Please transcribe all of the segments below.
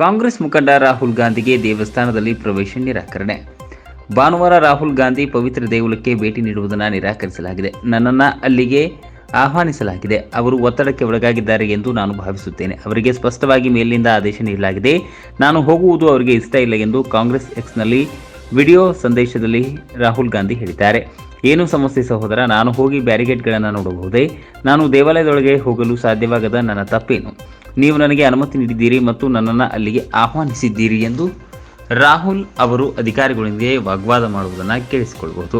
ಕಾಂಗ್ರೆಸ್ ಮುಖಂಡ ರಾಹುಲ್ ಗಾಂಧಿಗೆ ದೇವಸ್ಥಾನದಲ್ಲಿ ಪ್ರವೇಶ ನಿರಾಕರಣೆ. ಭಾನುವಾರ ರಾಹುಲ್ ಗಾಂಧಿ ಪವಿತ್ರ ದೇಗುಲಕ್ಕೆ ಭೇಟಿ ನೀಡುವುದನ್ನು ನಿರಾಕರಿಸಲಾಗಿದೆ. ನನ್ನನ್ನು ಅಲ್ಲಿಗೆ ಆಹ್ವಾನಿಸಲಾಗಿದೆ. ಅವರು ಒತ್ತಡಕ್ಕೆ ಒಳಗಾಗಿದ್ದಾರೆ ಎಂದು ನಾನು ಭಾವಿಸುತ್ತೇನೆ. ಅವರಿಗೆ ಸ್ಪಷ್ಟವಾಗಿ ಮೇಲಿನಿಂದ ಆದೇಶ ನೀಡಲಾಗಿದೆ. ನಾನು ಹೋಗುವುದು ಅವರಿಗೆ ಇಷ್ಟ ಇಲ್ಲ ಎಂದು ಕಾಂಗ್ರೆಸ್ ಎಕ್ಸ್ನಲ್ಲಿ ವಿಡಿಯೋ ಸಂದೇಶದಲ್ಲಿ ರಾಹುಲ್ ಗಾಂಧಿ ಹೇಳಿದ್ದಾರೆ. ಏನು ಸಮಸ್ಯೆ ಸಹೋದರ? ನಾನು ಹೋಗಿ ಬ್ಯಾರಿಗೇಡ್ಗಳನ್ನು ನೋಡಬಹುದೇ? ನಾನು ದೇವಾಲಯದೊಳಗೆ ಹೋಗಲು ಸಾಧ್ಯವಾಗದ ನನ್ನ ತಪ್ಪೇನು? ನೀವು ನನಗೆ ಅನುಮತಿ ನೀಡಿದ್ದೀರಿ ಮತ್ತು ನನ್ನನ್ನು ಅಲ್ಲಿಗೆ ಆಹ್ವಾನಿಸಿದ್ದೀರಿ ಎಂದು ರಾಹುಲ್ ಅವರು ಅಧಿಕಾರಿಗಳೊಂದಿಗೆ ವಾಗ್ವಾದ ಮಾಡುವುದನ್ನು ಕೇಳಿಸಿಕೊಳ್ಳಬಹುದು.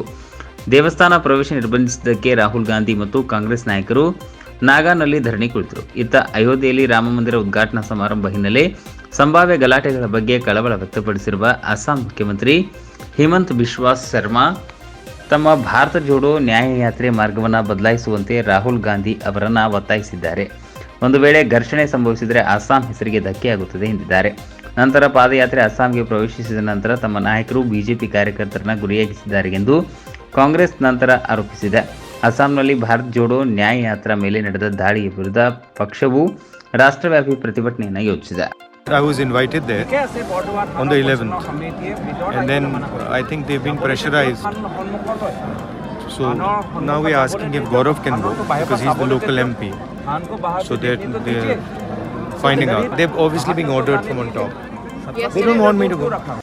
ದೇವಸ್ಥಾನ ಪ್ರವೇಶ ನಿರ್ಬಂಧಿಸಿದ್ದಕ್ಕೆ ರಾಹುಲ್ ಗಾಂಧಿ ಮತ್ತು ಕಾಂಗ್ರೆಸ್ ನಾಯಕರು ನಾಗಾನಲ್ಲಿ ಧರಣಿ ಕುಳಿತರು. ಇತ್ತ ಅಯೋಧ್ಯೆಯಲ್ಲಿ ರಾಮಮಂದಿರ ಉದ್ಘಾಟನಾ ಸಮಾರಂಭ ಹಿನ್ನೆಲೆ ಸಂಭಾವ್ಯ ಗಲಾಟೆಗಳ ಬಗ್ಗೆ ಕಳವಳ ವ್ಯಕ್ತಪಡಿಸಿರುವ ಅಸ್ಸಾಂ ಮುಖ್ಯಮಂತ್ರಿ ಹಿಮಂತ್ ಬಿಶ್ವಾಸ್ ಶರ್ಮಾ ತಮ್ಮ ಭಾರತ ಜೋಡೋ ನ್ಯಾಯಯಾತ್ರೆ ಮಾರ್ಗವನ್ನು ಬದಲಾಯಿಸುವಂತೆ ರಾಹುಲ್ ಗಾಂಧಿ ಅವರನ್ನು ಒತ್ತಾಯಿಸಿದ್ದಾರೆ. ಒಂದು ವೇಳೆ ಘರ್ಷಣೆ ಸಂಭವಿಸಿದರೆ ಅಸ್ಸಾಂ ಹೆಸರಿಗೆ ಧಕ್ಕೆಯಾಗುತ್ತದೆ ಎಂದಿದ್ದಾರೆ. ನಂತರ ಪಾದಯಾತ್ರೆ ಅಸ್ಸಾಂಗೆ ಪ್ರವೇಶಿಸಿದ ನಂತರ ತಮ್ಮ ನಾಯಕರು ಬಿಜೆಪಿ ಕಾರ್ಯಕರ್ತರನ್ನ ಗುರಿಯಾಗಿಸಿದ್ದಾರೆ ಎಂದು ಕಾಂಗ್ರೆಸ್ ನಂತರ ಆರೋಪಿಸಿದೆ. ಅಸ್ಸಾಂನಲ್ಲಿ ಭಾರತ್ ಜೋಡೋ ನ್ಯಾಯ ಯಾತ್ರಾ ಮೇಲೆ ನಡೆದ ದಾಳಿಯ ವಿರುದ್ಧ ಪಕ್ಷವು ರಾಷ್ಟ್ರವ್ಯಾಪಿ ಪ್ರತಿಭಟನೆಯನ್ನು ಯೋಜಿಸಿದೆ. I was invited there on the 11th, and then I think they've been pressurized. So now we're asking if Gaurav can go because he's the local MP. So they're, they're finding out. They've obviously been ordered from on top. They don't want me to go.